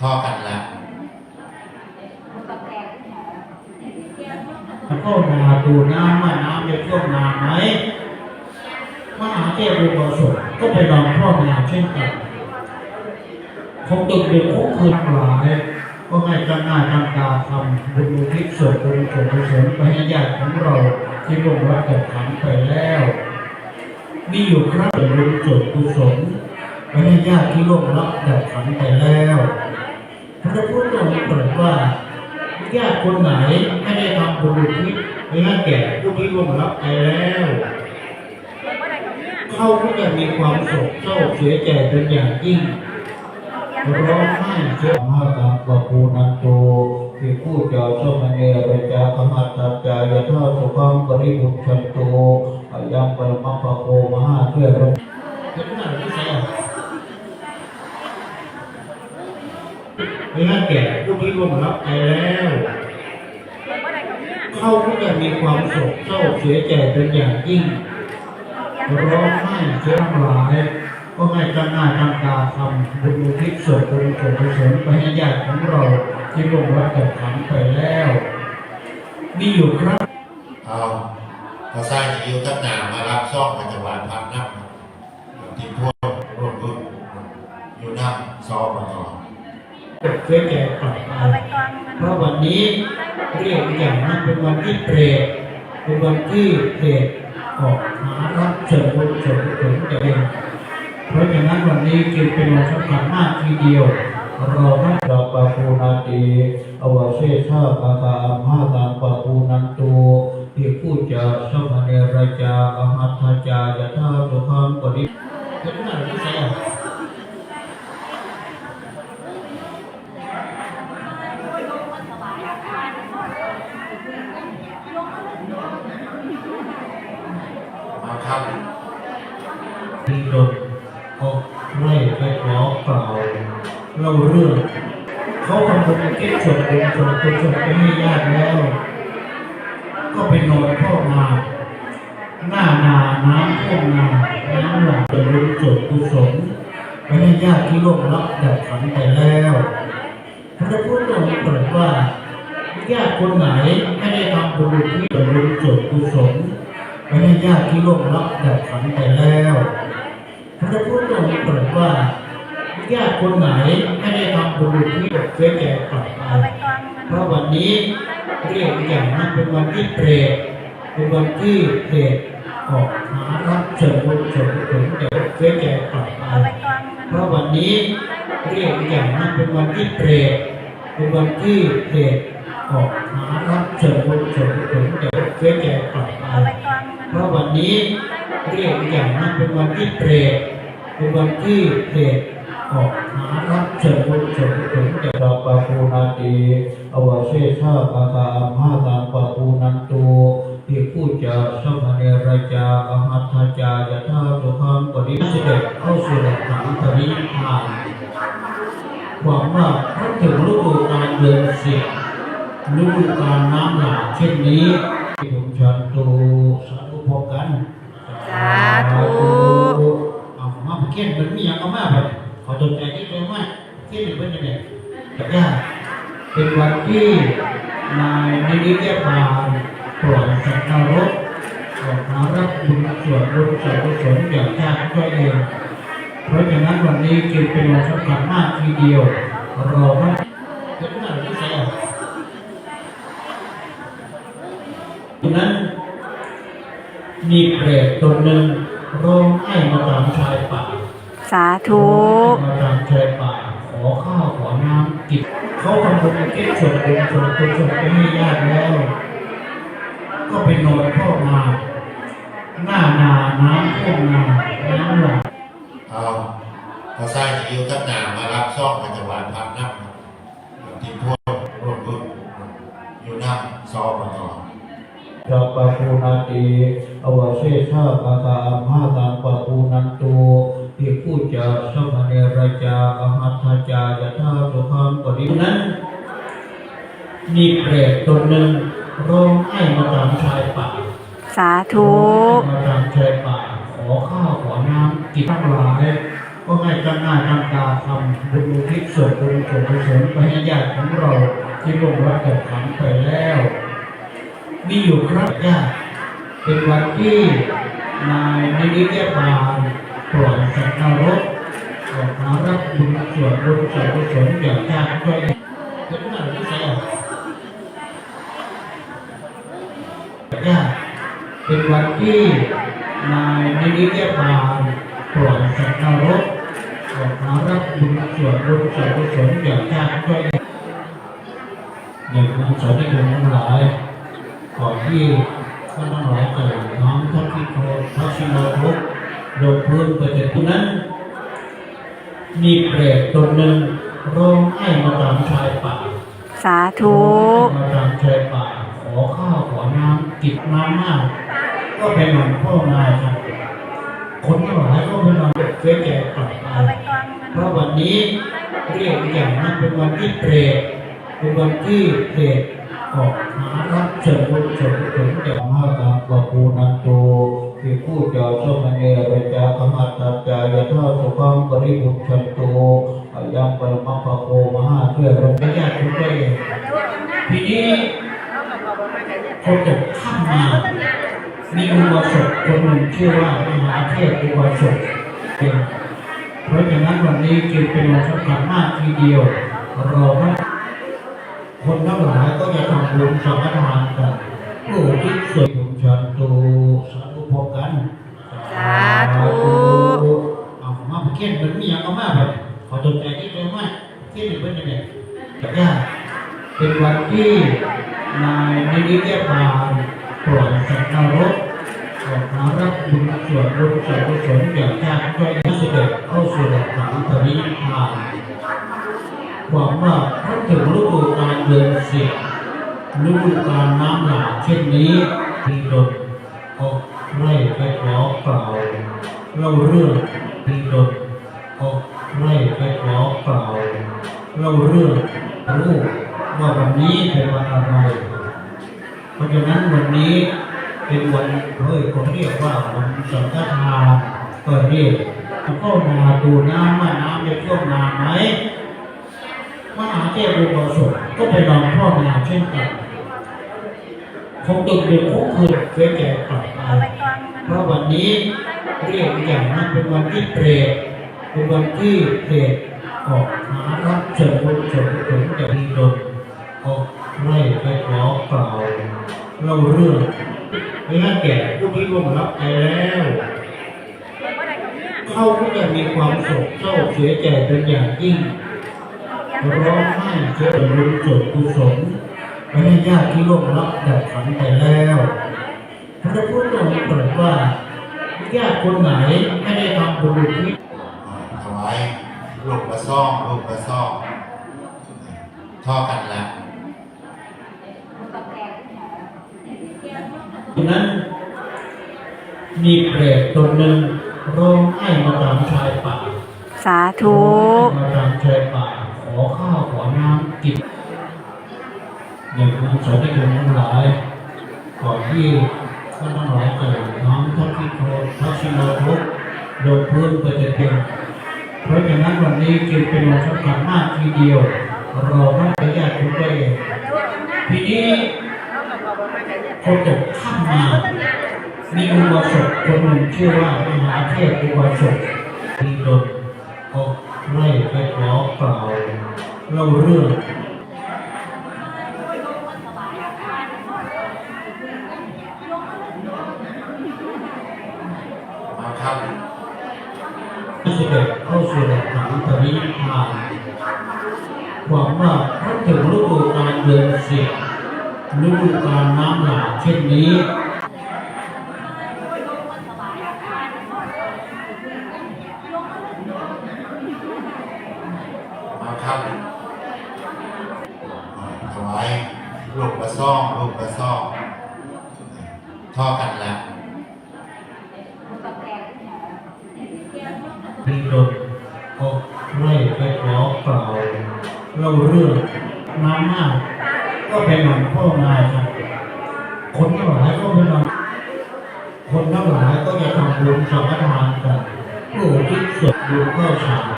พ่อกันละแล้วก็นาดูน้ำว่าน้ำจะท่วมนาไหมมหาเทพอุโบสถก็ไปนอนพ่อนาเช่นกันคงดึกดึกคงคืนหลายก็ให้ตั้งหน้าตั้งตาทำบุญอุทิศส่วนบุญส่วนกุศลไปให้ญาติของเราที่ลงรับแต่ขันไปแล้วมีอยู่ครับบุญส่วนกุศลไปให้ญาติที่ลงรับแต่ขันไปแล้ว พระพุทธองค์ตรัสว่าญาติคนไหนไม่ได้ทำบุญอุทิศให้แก่ผู้ที่ร่วงรับไปแล้วเขาก็จะมีความโศกเศร้าเสียใจเป็นอย่างยิ่งร้องไห้เสียมาตังปะปูนันโตที่ผู้เจ้าสมณีระจาคมาตาจายท่าสุขังปริบุชันโตอายังปรมัปปะโคมหาเพื่อรเห็นหน้าที่ใส่ไปให้ แก่ผู้ที่ร่วงรับไปแล้ว เขาก็จะมีความโศกเศร้าเสียใจเป็นอย่างยิ่งร้องไห้เสียหลายก็ให้ตั้งหน้าตั้งตาทำบุญอุทิศส่วนบุญส่วนกุศลไปให้ญาติของเราที่ลงรับแต่ขันไปแล้วมีอยู่ครับเอาพอสร้างอายุตั้งนานมารับซ่องมาจังหวัดพักนับทีมพวกร่วมรุ่นอยู่นับซอมาต่อ เพื่อแก่กลับไปเพราะวันนี้เรียกอย่างนั้นเป็นวันที่เปรตเป็นวันที่เปรตออกหารับเฉิดบุญเฉิดกุศลแก่เองเพราะฉะนั้นวันนี้จึงเป็นวันสำคัญมากทีเดียวเราทั้งเราปะปูนาตีอวเชชาปะกาอัมหาตังปะปูนันตูที่ผู้จะสมเนรจาอหัตถจายะธาสุขังปริเห็นหน้าที่ใส่ มาครับ มีดน ออกไล่ไปขอกล่าวเล่าเรื่อง เขาทำบุญเก็บส่วนบุญส่วนกุศลไปให้ญาติแล้ว ก็ไปนอนพ่อนาหน้านาน้ำท่วมนาน้ำหลากเป็นบุญส่วนกุศลไปให้ญาติที่ล่วงลับดับขันไปแล้วพระพุทธองค์ตรัสว่าญาติคนไหนไม่ได้ทำบุญที่เป็นบุญส่วนกุศลไปให้ญาติที่ล่วงลับดับขันไปแล้ว พระพุทธองค์ตรัสว่าญาติคนไหนไม่ได้ทำบุญที่เพื่อแก่กลับไปเพราะวันนี้เรียกอย่างนั้นเป็นวันที่เปรตเป็นวันที่เปรตออกหารับเฉิดบุญเฉิดกุศลแก่เพื่อแก่กลับไปเพราะวันนี้เรียกอย่างนั้นเป็นวันที่เปรตเป็นวันที่เปรตออกหารับเฉิดบุญเฉิดกุศลแก่เพื่อแก่กลับไปเพราะวันนี้ เป็นวันที่เปรตเป็นวันที่เปรตออกหารับเฉิดบุญเฉิดกุศลแก่เราปะปูนาตีอวเชชาปะกาอัมหาตังปะปูนันตูที่ผู้จะสมเนรจาอหัตถจายะธาสุขังปริเสด็จเข้าสู่หลักฐานปรินิพานหวังว่าถ้าถึงฤดูกาลเดือนสิบฤดูกาลน้ำหลากเช่นนี้ ว่าเขียนเป็นยังไงแต่ยากเป็นวันที่นายนิริยบาลปล่อยสัตว์นรกออกมารับบุญส่วนบุญส่วนกุศลอย่างชาติตัวเอง เพราะฉะนั้นวันนี้จึงเป็นวันสำคัญมากทีเดียวเราทั้งเห็นหน้าที่ใส่ดังนั้นมีเปรตตนหนึ่งร้องไห้มาตามชายป่า สาธุมาตามชายป่า ขอข้าวขอน้ำกินเขาทำบุญเก็บส่วนบุญส่วนกุศลไปให้ญาติแล้ว ก็ไปนอนพ่อนาหน้านาน้ำท่วมนาน้ำหลากเอาพอสร้างอายุตั้งนานมารับซ่องมาจังหวัดพักนับทีมพวกร่วมรุ่นอยู่นับซอมาต่อเราปะปูนาตีอวเชชาปะกาอัมหาตังปะปูนันตูที่ผู้จะสมเน รจาอหัตถจายะธาสุขังปรินั้นมีเปรตตนหนึ่งร้องไห้มาตามชายป่าสาธุมาตามชายป่าขอข้าวขอน้ำกินทั้งหลายกก็ให้ตั้งหน้าตั้งตาทำบุญอุทิศส่วนบุญส่วนกุศลไปให้ญาติของเราที่ลงรับแต่ขันไปแล้วมีอยู่ครับญาติเป็นวันที่นายนิริยบาลปล่อยสัตว์นรก ออกมารับบุญส่วนบุญส่วนกุศลอย่างญาติด้วยเป็นหน้าที่ใส่ออกญาเป็นวันที่นายนิริยบาลปล่อยสัตว์นรกออกมารับบุญส่วนบุญส่วนกุศลอย่างญาติด้วยอย่งนั้นสอนให้คนทั้งหลายก่อนที่ท่านทั้งหลายเกิดน้อมท่านที่โคพระชิโนทุกโดยพื้นไปแต่ผู้นั้น มีเปรตตนหนึ่งร้องไห้มาตามชายป่าสาธุร้องไห้มาตามชายป่าขอข้าวขอน้ำกินน้ำมาก ก็ไปนอนพ่อนายครับคนทั้งหลายก็ไปนอนเฟ้แก่กลับไปเพราะวันนี้เรียกอีกอย่างนั้นเป็นวันที่เปรตเป็นวันที่เปรตออกหารับเชิญบุญเชิญกุศลจากมหาการปะปูนันโต ที่ผู้จาสมเนรจาคมาตาจายะทาสุขังปริบุชันโตอายังปรมังปะโคมหาเพื่อรมญาติทุกท่านทีนี้เขาจะข้ามมามีอุบาสกคนหนึ่งชื่อว่ามหาเทพอุบาสกเป็นเพราะฉะนั้นวันนี้จึงเป็นวันสำคัญมากทีเดียวเราทั้งคนทั้งหลายก็จะทำบุญสังฆทานกันผู้ที่สวยบุญชันตูสาธุ พบกัน สาธุเอามาเขียนเป็นมีอย่างเอามาแบบขอตนใจที่เป็นว่าเขียนเป็นยังไงแต่ยากเป็นวันที่นายนิริยบาลปล่อยสัตว์นรกออกมารับบุญส่วนบุญส่วนกุศลอย่างญาติด้วยเสด็จเข้าสู่หลักฐานปรินิพพานหวังว่าถ้าถึงฤดูกาลเดือนสิบฤดูกาลน้ำหลากเช่นนี้มีดนออก ไล่ไปขอเปล่าเล่าเรื่องมีดนออกไล่ไปขอเปล่าเล่าเรื่องรู้ว่าวันนี้เป็นวันอะไร เพราะฉะนั้นวันนี้เป็นวันเฮ้ยผมเรียกว่าวันสังฆทานก็เรียกก็นาดูน้ำว่าน้ำจะท่วมนาไหมมหาเทพอุปสมก็ไปนอนพ่อนาเช่นกันคงตึกเดือดคงคืนเพื่อแก่กลับไป เพราะวันนี้เรียกอย่างนั้นเป็นวันที่เปรตเป็นวันที่เปรตออกหารับเชิญบุญเชิญกุลจากดีดนออกไล่ไปขอเปล่าเล่าเรื่องเวลาแก่ผู้ที่ร่วงรับไปแล้วเขาก็จะมีความโศกเศร้าเสียใจเป็นอย่างยิ่งร้องไห้เสียบุญส่วนกุศลไปให้ญาติที่ร่วงรับดับขันไปแล้วพระพุทธ ญาติคนไหนไม่ได้ทำบุญอุที่ถวายลูกละซ่องลูกละซ่องท่อกันละนั้น มีเปรตตนหนึ่งร้องไห้มาตามชายป่าสาธุมาตามชายป่าขอข้าวขอน้ำกินอย่างนั้นสอนให้คนทั้งหลายก่อนที่ ท่านทั้งหลายเกิดน้อมท่านที่โคพระชิโนทุกโดยพื้นไปแต่เพียงเพราะฉะนั้นวันนี้จึงเป็นวันสำคัญมากทีเดียวเราต้องไปญาติทุกท่านทีนี้เขาจะข้ามมามีอุบาสกคนหนึ่งชื่อว่ามหาเทพอุบาสกที่โดนออกไล่ไปขอเปล่าวเล่าเรื่อง มาครับ ที่เสด็จเข้าสู่หลักฐานปรินิพพาน หวังว่าถ้าถึงฤดูกาลเดือนสิบฤดูกาลน้ำหลากเช่นนี้มาครับถวายลูกละซ่องลูกละซ่องท่อกันละมีดนออกไล่ไปขอเปล่า เล่าเรื่องน้ำมากก็ไปนอนพ่อนายครับ คนทั้งหลายก็ไปนอนคนทั้งหลายก็จะทำบุญสังฆทานกันผู้ที่สุดบุญข้าวสาร